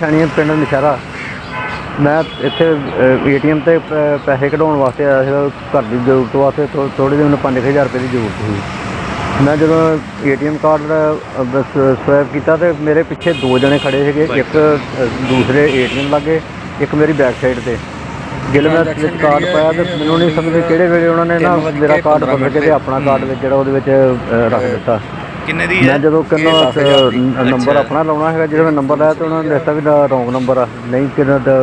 ਛਾਣੀਆਂ ਪਿੰਡ ਨਸ਼ਹਿਰਾ। ਮੈਂ ਇੱਥੇ ਏਟੀਐਮ ਤੇ ਪ- ਪੈਸੇ ਕਢਾਉਣ ਵਾਸਤੇ ਆਇਆ ਸੀ ਘਰ ਦੀ ਜ਼ਰੂਰਤ ਵਾਸਤੇ ਥੋੜੇ ਜਿਹੇ ਮੈਨੂੰ 5000 ਰੁਪਏ ਦੀ ਜ਼ਰੂਰਤ ਸੀ। ਮੈਂ ਜਦੋਂ ਏਟੀਐਮ ਕਾਰਡ ਸਵੈਪ ਕੀਤਾ ਤੇ ਮੇਰੇ ਪਿੱਛੇ ਦੋ ਜਣੇ ਖੜੇ ਸੀਗੇ ਇੱਕ ਦੂਸਰੇ ਏਟੀਐਮ ਲੱਗੇ ਇੱਕ ਮੇਰੀ ਬੈਕ ਸਾਈਡ ਤੇ। ਜਦੋਂ ਮੈਂ ਵਿੱਚ ਕਾਰਡ ਪਾਇਆ ਤੇ ਮੈਨੂੰ ਨਹੀਂ ਸਮਝ ਕਿਹੜੇ ਵੇਲੇ ਉਹਨਾਂ ਨੇ ਨਾ ਮੇਰਾ ਕਾਰਡ ਬਦਲ ਕੇ ਤੇ ਆਪਣਾ ਕਾਰਡ ਵਿੱਚ ਜਿਹੜਾ ਉਹਦੇ ਵਿੱਚ ਰੱਖ ਦਿੱਤਾ। ਕਿੰਨੇ ਦੀ ਮੈਂ ਹੈ? ਜਦੋਂ ਕਹਿੰਦਾ ਨੰਬਰ ਆਪਣਾ ਲਾਉਣਾ ਹੈਗਾ ਮੈਂ ਨੰਬਰ ਲਾਇਆ ਤਾਂ ਉਹਨਾਂ ਨੇ ਦੱਸਿਆ ਵੀ ਦਾ ਰੋਂਗ ਨੰਬਰ ਆ। ਨਹੀਂ ਕਿਹਦਾ ਦਾ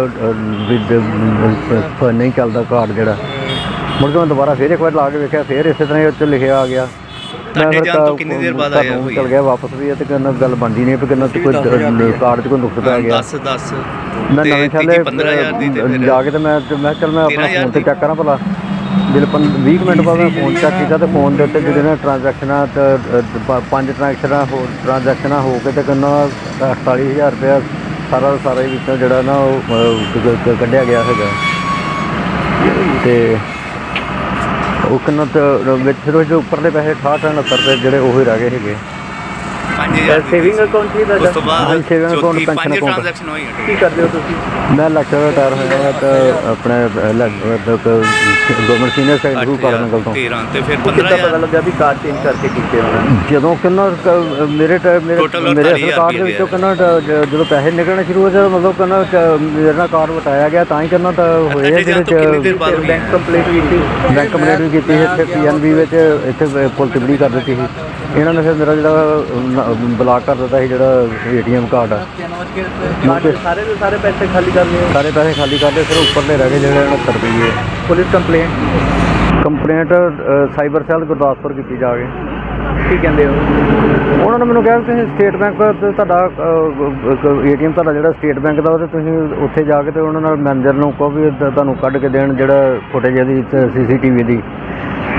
ਨਹੀਂ ਚੱਲਦਾ ਕਾਰਡ ਜਿਹੜਾ। ਮੁੜ ਕੇ ਮੈਂ ਦੁਬਾਰਾ ਫੇਰ ਇੱਕ ਵਾਰ ਲਾ ਕੇ ਵੇਖਿਆ ਫੇਰ ਇਸੇ ਤਰ੍ਹਾਂ ਹੀ ਉੱਤੇ ਲਿਖਿਆ ਆ ਗਿਆ। ਤੁਹਾਡੇ ਜਾਣ ਤੋਂ ਕਿੰਨੀ ਦੇਰ ਬਾਅਦ ਆਇਆ ਹੋਈ ਚਲ ਗਿਆ ਵਾਪਸ ਵੀ ਤੇ ਕਿੰਨਾ ਗੱਲ ਬਣਦੀ ਨਹੀਂ ਵੀ ਕਿੰਨਾ ਤੇ ਕੋਈ ਕਾਰਡ 'ਚ ਕੋਈ ਨੁਕਸ ਪੈ ਗਿਆ। 10 10 ਮੈਂ ਨਵੇਂ ਛਾਲੇ 15000 ਦੀ ਤੇ ਜਾ ਕੇ ਤੇ ਮੈਂ ਮੈਂ ਚੱਲ ਮੈਂ ਆਪਣਾ 13,000 ਫੋਨ ਤੇ ਚੈੱਕ ਕਰਾਂ ਭਲਾ। ਜਦੋਂ 20 ਮਿੰਟ ਬਾਅਦ ਮੈਂ ਫੋਨ ਚੈੱਕ ਕੀਤਾ ਤੇ ਫੋਨ ਦੇ ਉੱਤੇ ਜਿਹੜੇ ਨੇ ਟ੍ਰਾਂਜੈਕਸ਼ਨਾਂ ਤੇ ਪੰਜ ਟ੍ਰਾਂਜੈਕਸ਼ਨਾਂ ਹੋ ਟ੍ਰਾਂਜੈਕਸ਼ਨਾਂ ਹੋ ਕੇ ਤੇ ਕਿੰਨਾ 48000 ਰੁਪਇਆ ਸਾਰਾ ਦਾ ਸਾਰਾ ਹੀ ਵਿੱਚੋਂ ਜਿਹੜਾ ਨਾ ਉਹ ਕੱਢਿਆ ਗਿਆ ਹੈਗਾ। ਤੇ ਉਹ ਕਿੰਨਾ ਤੇ ਵਿੱਚ ਫਿਰ ਉੱਪਰਲੇ ਪੈਸੇ 68 69 ਰੁਪਏ ਜਿਹੜੇ ਉਹ ਹੀ ਰਹਿ ਗਏ ਹੈਗੇ। 5000 ਸੇਵਿੰਗ ਅਕਾਊਂਟ ਸੀ ਉਸ ਤੋਂ ਤੁਹਾਡਾ ਬਾਅਦ ਹਾਂਜੀ, saving account, ਚੌਥੀ pension ਪੰਜ account। ਟ੍ਰਾਂਜੈਕਸ਼ਨ ਹੋਈ ਹੈ। ਕੀ ਕਰਦੇ ਹੋ ਤੁਸੀਂ? ਮੈਂ ਲੈਕਚਰ ਰਿਟਾਇਰ ਹੋਇਆ ਹਾਂ ਤੇ ਆਪਣੇ ਗਵਰਨਮੈਂਟ ਸੀਨੀਅਰ ਸੈਕਟਰੀ ਕਾਰਨ ਨਗਲ ਤੋਂ 13 ਤੇ ਫਿਰ ਕਿੱਦਾਂ ਪਤਾ 15000 ਲੱਗਾ ਵੀ ਕਾਰਡ ਚੇਂਜ ਕਰਕੇ ਕੀਤੇ ਉਹਨਾਂ ਨੇ ਜਦੋਂ ਕਿੰਨਾ ਕ- ਮੇਰੇ ਟ- ਮੇਰੇ Total ਮੇਰੇ 48,000 ਅਸਲ ਕਾਰਡ ਦੇ ਵਿੱਚੋਂ ਕਿੰਨਾ ਟ- ਜ- ਜਦੋਂ ਪੈਸੇ ਨਿਕਲਣੇ ਸ਼ੁਰੂ ਹੋ ਜਾਏ ਮਤਲਬ ਕਿੰਨਾ ਮੇਰੇ ਨਾਲ ਕਾਰਡ ਵਟਾਇਆ ਗਿਆ ਤਾਂ ਹੀ ਕਿੰਨਾ ਤਾਂ ਹੋਏ ਆ ਤੁਹਾਡੇ ਜਾਣ ਤੋਂ ਕਿੰਨੀ ਦੇਰ ਬਾਅਦ ਹੋਈ? ਬੈਂਕ ਕੰਪਲੀਟ ਕੀਤੀ। ਬੈਂਕ ਕੰਪਲੀਟ ਵੀ ਕੀਤੀ ਸੀ ਇੱਥੇ ਪੀਐਨਬੀ ਵਿੱਚ ਇੱਥੇ ਪੁਲ ਤਿਬੜੀ ਕਰ ਦਿੱਤੀ ਸੀ। ਇਹਨਾਂ ਨੇ ਫਿਰ ਮੇਰਾ ਜਿਹੜਾ ਬਲਾਕ ਕਰ ਦਿੱਤਾ ਸੀ ਜਿਹੜਾ ਏਟੀਐਮ ਕਾਰਡ ਆ। ਸਾਰੇ ਦੇ ਸਾਰੇ ਪੈਸੇ ਖਾਲੀ ਕਰ ਲਏ। ਸਾਰੇ ਪੈਸੇ ਖਾਲੀ ਕਰ ਲਏ ਫਿਰ ਉੱਪਰਲੇ ਰਹਿ ਗਏ ਜਿਹੜੇ 69 ਰੁਪਏ police complaint complaint cyber cell Gurdaspur ਕੀਤੀ ਜਾ ਕੇ ਕੀ ਕਹਿੰਦੇ ਹੋ? ਉਹਨਾਂ ਨੇ ਮੈਨੂੰ ਕਿਹਾ ਤੁਸੀਂ ਸਟੇਟ ਬੈਂਕ ਤੁਹਾਡਾ ਏਟੀਐਮ ਤੁਹਾਡਾ ਜਿਹੜਾ ਸਟੇਟ ਬੈਂਕ ਦਾ ਉਹ ਤੇ ਤੁਸੀਂ ਉੱਥੇ ਜਾ ਕੇ ਤੇ ਉਹਨਾਂ ਨਾਲ ਮੈਨੇਜਰ ਨੂੰ ਕਹੋ ਵੀ ਤੁਹਾਨੂੰ ਕੱਢ ਕੇ ਦੇਣ ਜਿਹੜਾ ਫੁਟੇਜ ਇਹਦੀ ਸੀਸੀਟੀਵੀ ਦੀ।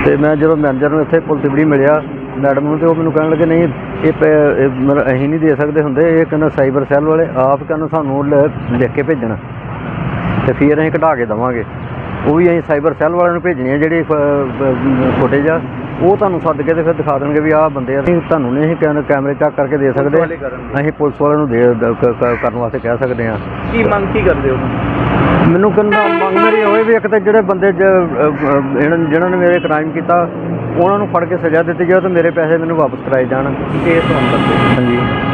ਤੇ ਮੈਂ ਜਦੋਂ ਮੈਨੇਜਰ ਨੂੰ ਇੱਥੇ ਪੁਲ ਤਿਬੜੀ ਮਿਲਿਆ ਮੈਡਮ ਨੂੰ ਤੇ ਉਹ ਮੈਨੂੰ ਕਹਿਣ ਲੱਗੇ ਨਹੀਂ ਇਹ ਪ- ਇਹ ਮਤਲਬ ਅਸੀਂ ਨਹੀਂ ਦੇ ਸਕਦੇ ਹੁੰਦੇ ਇਹ ਕਹਿੰਦਾ ਸਾਈਬਰ ਸੈੱਲ ਵਾਲੇ ਆਪ ਕਹਿੰਦਾ ਸਾਨੂੰ ਲ- ਲਿਖ ਕੇ ਭੇਜਣਾ। ਤੇ ਫਿਰ ਅਸੀਂ ਕਢਾ ਕੇ ਦਵਾਂਗੇ। ਉਹ ਵੀ ਅਸੀਂ ਸਾਈਬਰ ਸੈੱਲ ਵਾਲਿਆਂ ਨੂੰ ਭੇਜਣੀ ਆ ਜਿਹੜੀ ਫੁਟੇਜ ਆ ਉਹ ਤੁਹਾਨੂੰ ਸੱਦ ਕੇ ਤੇ ਫਿਰ ਦਿਖਾ ਦੇਣਗੇ ਵੀ ਆਹ ਬੰਦੇ ਆ। ਅਸੀਂ ਤੁਹਾਨੂੰ ਨਹੀਂ ਅਸੀਂ ਕੈਮ- ਕੈਮਰੇ ਚੈੱਕ ਕਰਕੇ ਦੇ ਸਕਦੇ ਵਾਲੇ ਕਰਨਗੇ। ਅਸੀਂ ਪੁਲਿਸ ਵਾਲਿਆਂ ਨੂੰ ਦੇ ਦ- ਕ- ਕ- ਕਰਨ ਵਾਸਤੇ ਕਹਿ ਸਕਦੇ ਆ। ਕੀ ਮੰਗ ਕੀ ਕਰਦੇ ਹੋ? ਮੈਨੂੰ ਕਹਿੰਦਾ ਮੰਗ ਮੇਰੀ ਹੋਏ ਵੀ ਇੱਕ ਤਾਂ ਜਿਹੜੇ ਬੰਦੇ ਜ- ਅ, ਅ, ਇਹਨਾਂ ਜਿਹਨਾਂ ਨੇ ਮੇਰੇ ਕ੍ਰਾਈਮ ਕੀਤਾ ਉਹਨਾਂ ਨੂੰ ਫੜ ਕੇ ਸਜ਼ਾ ਦਿੱਤੀ ਜਾਵੇ ਤੇ ਮੇਰੇ ਪੈਸੇ ਮੈਨੂੰ ਵਾਪਸ ਕਰਾਏ ਜਾਣ। ਕੇਸ ਕਰਦੇ ਹਾਂਜੀ।